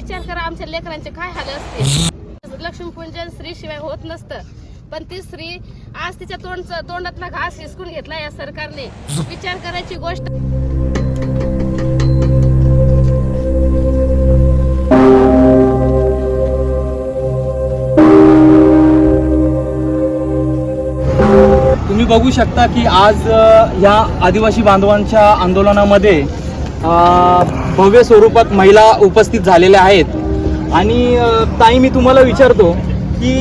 विचार करा आमच्या लेकरांचे काय हाल असते लक्ष्मीपूजन स्त्री शिवाय होत नसतं. पण ती स्त्री आज तिच्या तोंड तोंडातला घास हिसकून घेतला या सरकारने. विचार करायची गोष्ट तुम्ही बघू शकता की आज या आदिवासी बांधवांच्या आंदोलनामध्ये भव्य स्वरूपात महिला उपस्थित झालेल्या आहेत. आणि ताई मी तुम्हाला विचारतो की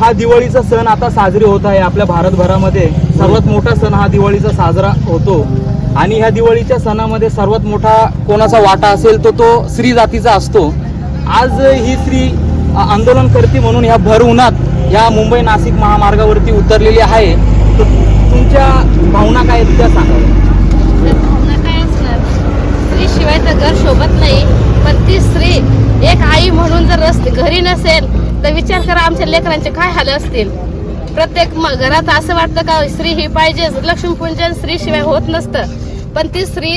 हा दिवाळीचा सण आता साजरी होत आहे आपल्या भारतभरामध्ये. सर्वात मोठा सण हा दिवाळीचा साजरा होतो. आणि ह्या दिवाळीच्या सणामध्ये सर्वात मोठा कोणाचा वाटा असेल तो तो स्त्री जातीचा असतो. आज ही स्त्री आंदोलन करते म्हणून ह्या भर उन्हात ह्या मुंबई नाशिक महामार्गावरती उतरलेली आहे. तर तुमच्या भावना काय आहेत त्या सांगा तर भावना काय असणार स्त्री शिवाय तर घर शोभत नाही. पण ती स्त्री एक आई म्हणून जर रस्ते घरी नसेल तर विचार करा आमच्या लेकरांचे काय हाल असतील. प्रत्येक घरात असं वाटतं का स्त्री ही पाहिजे. लक्ष्मीपूजन स्त्री शिवाय होत नसतं. पण ती स्त्री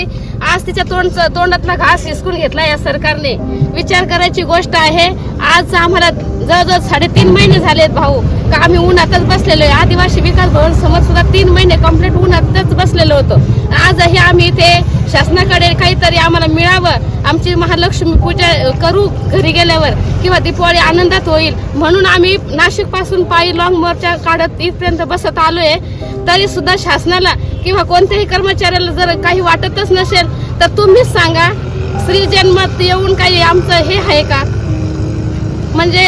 आज तिच्या तोंड तोंडातला घास हिसकून घेतला या सरकारने. विचार करायची गोष्ट आहे. आज आम्हाला जवळजवळ साडेतीन महिने झालेत भाऊ. का आम्ही उन्हातच बसलेलो आहे. आदिवासी विकास भवन समोर सुद्धा तीन महिने कंप्लीट उन्हातच बसलेलो होतो. आजही आम्ही इथे शासनाकडे काहीतरी आम्हाला मिळावं. आमची महालक्ष्मी पूजा करू घरी गेल्यावर किंवा दीपावली आनंदात होईल. म्हणून आम्ही नाशिकपासून पायी लॉंग मोर्चा काढत इथपर्यंत बसत आलोय. तरी सुद्धा शासनाला किंवा कोणत्याही कर्मचाऱ्याला जर काही वाटतच नसेल तर तुम्हीच सांगा. स्त्री जन्मात येऊन काही आमचं हे आहे का? म्हणजे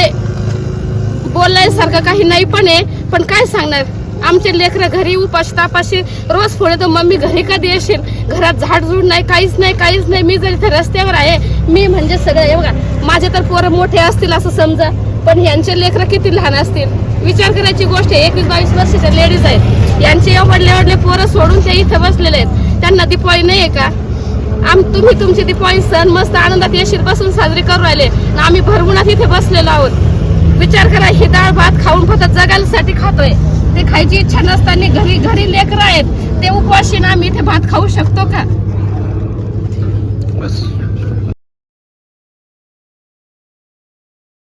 बोलायसारखं काही नाही पण आहे पण काय सांगणार? आमचे लेकरं घरी उपाशी तापाशी रोज फोन येतो मम्मी घरी कधी येशील? घरात झाडझूड नाही काहीच नाही काहीच नाही. मी जर इथे रस्त्यावर आहे मी म्हणजे सगळं हे बघा माझे तर पोरं मोठे असतील असं समजा पण यांचे लेकरं किती लहान असतील? विचार करायची गोष्ट आहे एकवीस बावीस वर्षाच्या लेडीज आहेत. यांचे एवढले एवढले पोरं सोडून ते इथं बसलेले आहेत. त्यांना दिपाळी नाही आहे का? आम तुम्ही तुमची दिपाळी सण मस्त आनंदात येशील बसून साजरी करू राहिले. आम्ही भरवूनात इथे बसलेलो आहोत. विचार करा ही डाळ भात खाऊन फक्त जगायसाठी खातोय. ते खायची इच्छा नसताना घरी घरी लेकरं आहेत. ते उपवाशी ना आम्ही इथे भात खाऊ शकतो का?